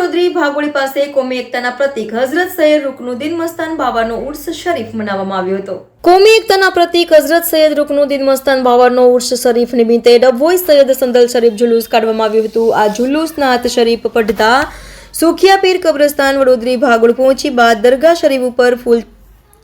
ભાગોળી પાસે કોમી એકતાના પ્રતિક હઝરત સૈયદ રુકનુદ્દીન મસ્તાન બાવાનો ઉર્સ શરીફ મનાવવામાં આવ્યો હતો. કોમી એકતાના પ્રતિક હઝરત સૈયદ રુકનુદ્દીન મસ્તાન બાવાનો ઉર્સ શરીફ નિમિત્તે ડભોઈ સૈયદ સંદલ શરીફ જુલુસ કાઢવામાં આવ્યું હતું. આ જુલુસ નાત શરીફ પડતા સુખિયા પીર કબ્રસ્તાન વડોદરી ભાગોળ પહોંચી બાદ દરગાહ શરીફ ઉપર ફૂલ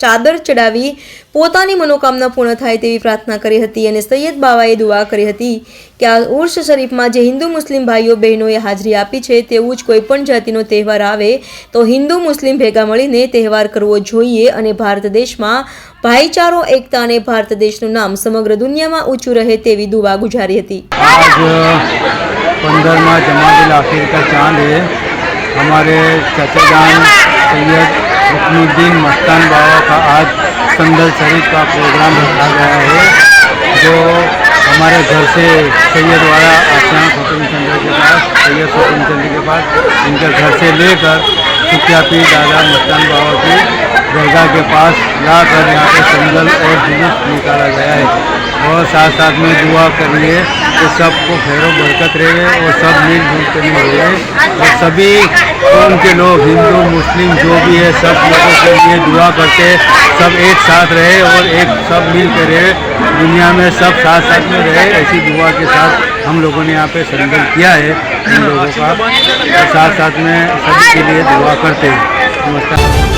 ચાદર ચડાવી પોતાની મનોકામના પૂર્ણ થાય તેવી પ્રાર્થના કરી હતી અને સૈયદ બાવાએ દુઆ કરી હતી કે આ ઉર્ષ શરીફમાં જે હિન્દુ મુસ્લિમ ભાઈઓ બહેનોએ હાજરી આપી છે, તેવું જ કોઈપણ જાતિનો તહેવાર આવે તો હિન્દુ મુસ્લિમ ભેગા મળીને તહેવાર કરવો જોઈએ અને ભારત દેશમાં ભાઈચારો, એકતા અને ભારત દેશનું નામ સમગ્ર દુનિયામાં ઊંચું રહે તેવી દુવા ગુજારી હતી. પંદરમા જમાદિલ આખિર કા ચાંદ હે સૈયદ रुकनुद्दीन मस्तान बाबा का आज संदल शरीफ का प्रोग्राम रखा गया है, जो हमारे घर से सैयद वाला आसियान हुकुम चंद्र के पास, सैयद हुकुम चंद्र के पास, इनके घर से लेकर सुखिया पीर दादा मस्तान बाबा की दरगाह के पास लाकर यहाँ पे संदल और जुलूस निकाला गया है। और साथ साथ में दुआ करिए कि सबको खैर बरकत रहे और सब मिलजुल कर और सभी कौम के लोग हिंदू मुस्लिम जो भी है सब लोगों के लिए दुआ करते सब एक साथ रहे और एक सब मिल कर रहे दुनिया में सब साथ साथ में रहे ऐसी दुआ के साथ हम लोगों ने यहाँ पे संकल्प किया है इन लोगों का और साथ साथ में सभी के लिए दुआ करते हैं नमस्कार